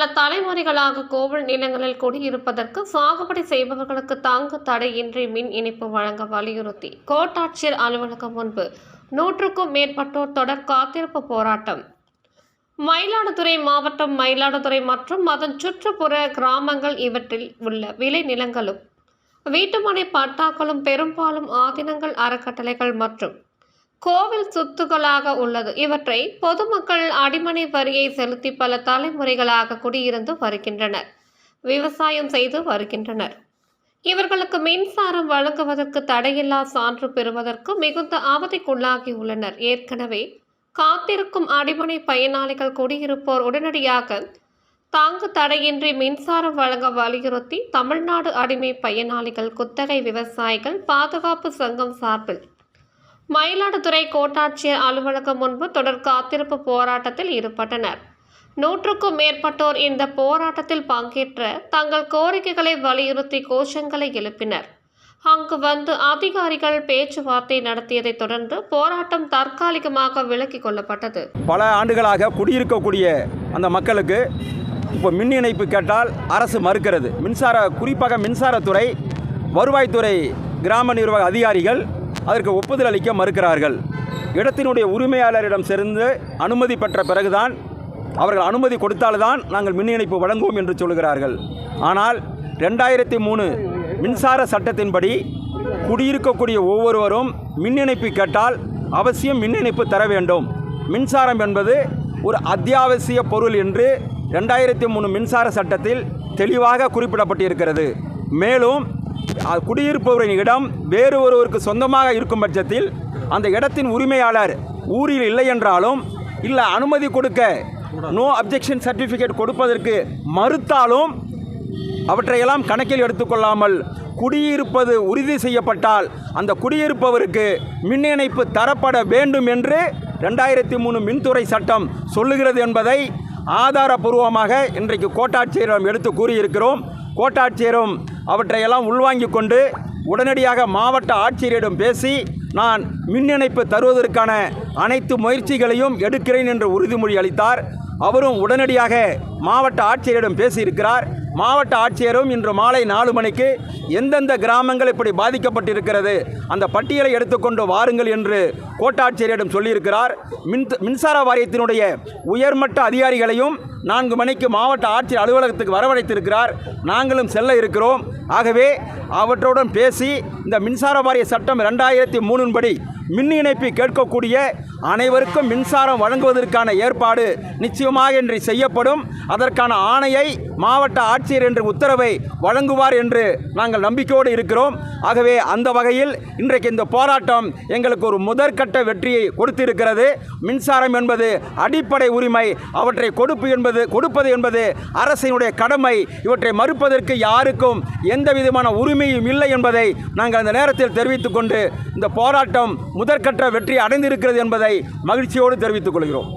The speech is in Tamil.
பல தலைமுறைகளாக கோவில் நிலங்களில் குடியிருப்பதற்கு சாகுபடி செய்பவர்களுக்கு தாங்கு தடையின்றி மின் இணைப்பு வழங்க வலியுறுத்தி கோட்டாட்சியர் அலுவலகம் முன்பு நூற்றுக்கும் மேற்பட்டோர் தொடர் காத்திருப்பு போராட்டம். மயிலாடுதுறை மாவட்டம் மயிலாடுதுறை மற்றும் அதன் சுற்றுப்புற கிராமங்கள் இவற்றில் உள்ள விளை நிலங்களும் வீட்டுமனை பட்டாக்களும் பெரும்பாலும் ஆதினங்கள் அறக்கட்டளைகள் மற்றும் கோவில் சொத்துக்களாக உள்ளது. இவற்றை பொதுமக்கள் அடிமனை வரியை செலுத்தி பல தலைமுறைகளாக குடியிருந்து வருகின்றனர். விவசாயம் செய்து வருகின்றனர். இவர்களுக்கு மின்சாரம் வழங்குவதற்கு தடையில்லா சான்று பெறுவதற்கு மிகுந்த அவதிக்குள்ளாகி உள்ளனர். ஏற்கனவே காத்திருக்கும் அடிமனை பயனாளிகள் குடியிருப்போர் உடனடியாக தாங்கு தடையின்றி மின்சாரம் வழங்க வலியுறுத்தி தமிழ்நாடு அடிமை பயனாளிகள் குத்தகை விவசாயிகள் பாதுகாப்பு சங்கம் சார்பில் மயிலாடுதுறை கோட்டாட்சியர் அலுவலகம் முன்பு தொடர் காத்திருப்பு போராட்டத்தில் ஈடுபட்டனர். நூற்றுக்கும் மேற்பட்டோர் இந்த போராட்டத்தில் பங்கேற்ற தங்கள் கோரிக்கைகளை வலியுறுத்தி கோஷங்களை எழுப்பினர். அங்கு வந்து அதிகாரிகள் பேச்சுவார்த்தை நடத்தியதை தொடர்ந்து போராட்டம் தற்காலிகமாக விலக்கிக் கொள்ளப்பட்டது. பல ஆண்டுகளாக குடியிருக்கக்கூடிய அந்த மக்களுக்கு இப்போ மின் இணைப்பு கேட்டால் அரசு மறுக்கிறது. மின்சார குறிப்பாக மின்சாரத்துறை வருவாய்த்துறை கிராம நிர்வாக அதிகாரிகள் அதற்கு ஒப்புதல் அளிக்க மறுக்கிறார்கள். இடத்தினுடைய உரிமையாளரிடம் சேர்ந்து அனுமதி பெற்ற பிறகுதான் அவர்கள் அனுமதி கொடுத்தால்தான் நாங்கள் மின் இணைப்பு வழங்குவோம் என்று சொல்கிறார்கள். ஆனால் ரெண்டாயிரத்தி மூணு மின்சார சட்டத்தின்படி குடியிருக்கக்கூடிய ஒவ்வொருவரும் மின் இணைப்பு கேட்டால் அவசியம் மின் இணைப்பு தர வேண்டும். மின்சாரம் என்பது ஒரு அத்தியாவசிய பொருள் என்று ரெண்டாயிரத்தி மூணு மின்சார சட்டத்தில் தெளிவாக குறிப்பிடப்பட்டிருக்கிறது. மேலும் குடியிருப்பவரின் இடம் வேறு ஒருவருக்கு சொந்தமாக இருக்கும் பட்சத்தில் அந்த இடத்தின் உரிமையாளர் ஊரில் இல்லை என்றாலும் இல்லை அனுமதி கொடுக்க நோ அப்ஜெக்ஷன் சர்டிஃபிகேட் கொடுப்பதற்கு மறுத்தாலும் அவற்றையெல்லாம் கணக்கில் எடுத்துக்கொள்ளாமல் குடியிருப்பது உறுதி செய்யப்பட்டால் அந்த குடியிருப்பவருக்கு மின் இணைப்பு தரப்பட வேண்டும் என்று ரெண்டாயிரத்தி மூணு மின்துறை சட்டம் சொல்லுகிறது என்பதை ஆதாரபூர்வமாக இன்றைக்கு கோட்டாட்சியரிடம் எடுத்து கூறியிருக்கிறோம். கோட்டாட்சியரும் அவற்றையெல்லாம் உள்வாங்கி கொண்டு உடனடியாக மாவட்ட ஆட்சியரிடம் பேசி நான் மின் இணைப்பு தருவதற்கான அனைத்து முயற்சிகளையும் எடுக்கிறேன் என்று உறுதிமொழி அளித்தார். அவரும் உடனடியாக மாவட்ட ஆட்சியரிடம் பேசியிருக்கிறார். மாவட்ட ஆட்சியரும் இன்று மாலை நாலு மணிக்கு எந்தெந்த கிராமங்கள் இப்படி பாதிக்கப்பட்டிருக்கிறது அந்த பட்டியலை எடுத்துக்கொண்டு வாருங்கள் என்று கோட்டாட்சியரிடம் சொல்லியிருக்கிறார். மின் மின்சார வாரியத்தினுடைய உயர்மட்ட அதிகாரிகளையும் நான்கு மணிக்கு மாவட்ட ஆட்சியர் அலுவலகத்துக்கு வரவழைத்திருக்கிறார். நாங்களும் செல்ல இருக்கிறோம். ஆகவே அவற்றுடன் பேசி இந்த மின்சார வாரிய சட்டம் ரெண்டாயிரத்தி மூணின்படி மின் இணைப்பு கேட்கக்கூடிய அனைவருக்கும் மின்சாரம் வழங்குவதற்கான ஏற்பாடு நிச்சயமாக இன்று செய்யப்படும். அதற்கான ஆணையை மாவட்ட ஆட்சியர் என்ற உத்தரவை வழங்குவார் என்று நாங்கள் நம்பிக்கையோடு இருக்கிறோம். ஆகவே அந்த வகையில் இன்றைக்கு இந்த போராட்டம் எங்களுக்கு ஒரு முதற்கட்ட வெற்றியை கொடுத்திருக்கிறது. மின்சாரம் என்பது அடிப்படை உரிமை அவற்றை கொடுப்பு என்பது கொடுப்பது என்பது அரசினுடைய கடமை. இவற்றை மறுப்பதற்கு யாருக்கும் எந்த விதமான உரிமையும் இல்லை என்பதை நாங்கள் அந்த நேரத்தில் தெரிவித்துக் கொண்டு இந்த போராட்டம் முதற்கட்ட வெற்றி அடைந்திருக்கிறது என்பதை மகிழ்ச்சியோடு தெரிவித்துக் கொள்கிறோம்.